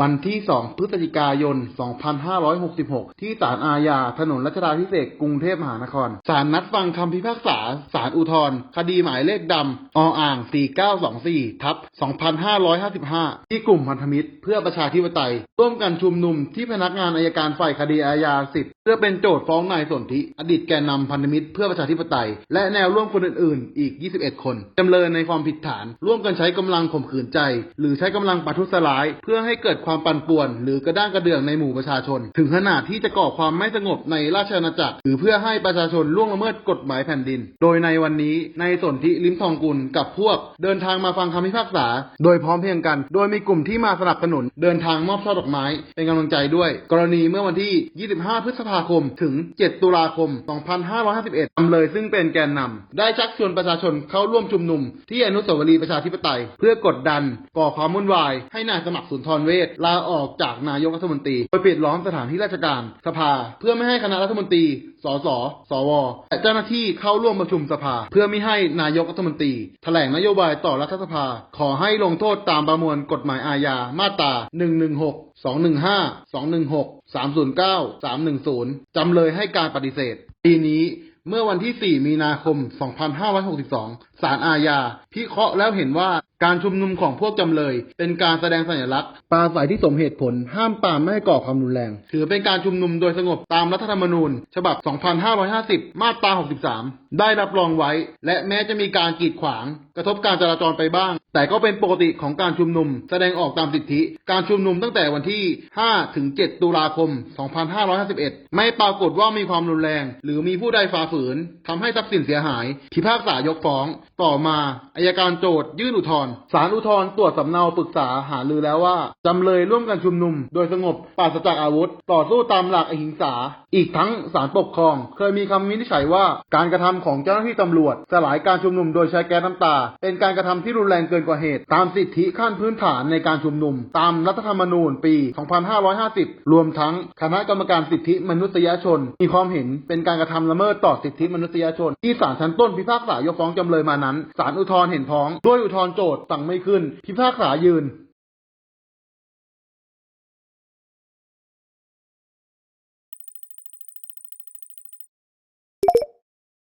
วันที่ 2 พฤศจิกายน 2566 ที่ศาลอาญา ถนนรัชดาพิเศษกกรุงเทพมหานคร ศาลนัดฟังคำพิพากษา ศาลอุทธรณ์คดีหมายเลขดำ ออ่าง 4924 ทับ 2555 ที่กลุ่มพันธมิตร เพื่อประชาธิปไตย ร่วมกันชุมนุมที่พนักงานอายการฝ่ายคดีอาญา 10 เพื่อเป็นโจทย์ฟ้องนายสนธิ อดีตแกนนำพันธมิตร เพื่อประชาธิปไตย และแนวร่วมคนอื่นๆ อีก 21 คน จำเลยในความผิดฐาน ร่วมกันใช้กำลังข่มขืนใจ หรือใช้กำลังประทุษร้าย เพื่อให้เกิดความปั่นป่วน หรือกระด้างกระเดื่องในหมู่ประชาชน ถึงขนาดที่จะก่อความไม่สงบในราชอาณาจักร หรือเพื่อให้ประชาชนล่วงละเมิดกฎหมายแผ่นดิน โดยในวันนี้ในสนธิลิมทองกุลกับพวก เดินทางมาฟังคำพิพากษา โดยพร้อมเพรียงกัน โดยมีกลุ่มที่มาสนับสนุน เดินทางมอบช่อดอกไม้ เป็นกำลังใจด้วย กรณีเมื่อวันที่ 25 พฤษภาคม ถึง 7 ตุลาคม 2551จำเลยซึ่งเป็นแกนนำได้ชักชวนประชาชนเข้าร่วมชุมนุม ที่อนุสาวรีย์ประชาธิปไตย เพื่อกดดันก่อความวุ่นวาย ให้นายสมัครสุนทรเวชลาออกจากนายกรัฐมนตรีโดยปิดล้อมสถานที่ราชการสภา เพื่อไม่ให้คณะรัฐมนตรี สส สว และเจ้าหน้าที่เข้าร่วมประชุมสภา เพื่อไม่ให้นายกรัฐมนตรี แถลงนโยบายต่อรัฐสภา ขอให้ลงโทษตามประมวลกฎหมายอาญามาตรา 116 215 216 309 310 จำเลยให้การปฏิเสธปีนี้เมื่อวันที่ 4 มีนาคม 2562 ศาลอาญาพิเคราะห์แล้วเห็นว่า การชุมนุมของพวกจำเลย เป็นการแสดงสัญลักษณ์ปราศัยที่สมเหตุผล ห้ามปรามไม่ให้ก่อความรุนแรง ถือเป็นการชุมนุมโดยสงบตามรัฐธรรมนูญ ฉบับ 2550 มาตรา 63 ได้รับรองไว้ และแม้จะมีการกีดขวาง กระทบการจราจรไปบ้าง แต่ก็เป็นปกติของการชุมนุม แสดงออกตามสิทธิ การชุมนุมตั้งแต่วันที่ 5 ถึง 7 ตุลาคม 2551 ไม่ปรากฏว่ามีความรุนแรง หรือมีผู้ใดฝ่าฝืนทำให้ทรัพย์สินเสียหาย พิพากษายกฟ้อง ต่อมาอายการโจทยื่นอุทธรณ์ศาลอุทธรณ์ตรวจสำเนาปรึกษาหารือแล้วว่า จำเลยร่วมกันชุมนุม โดยสงบปราศจากอาวุธ ต่อสู้ตามหลักอหิงสา อีกทั้งศาลปกครอง เคยมีคำวินิจฉัยว่า การกระทำของเจ้าหน้าที่ตำรวจ สลายการชุมนุมโดยใช้แก๊สน้ำตา เป็นการกระทำที่รุนแรงเกินกว่าเหตุ ตามสิทธิขั้นพื้นฐานในการชุมนุม ตามรัฐธรรมนูญปี 2550 รวมทั้งคณะกรรมการสิทธิมนุษยชน มีความเห็นเป็นการกระทำละเมิดต่อสิทธิมนุษยชน ที่ศาลชั้นต้นพิพากษายกฟ้องจำเลยมานั้นศาลอุทธรณ์เห็นพ้องด้วยอุทธรณ์โจทย์สั่งไม่ขึ้น พิพากษายืน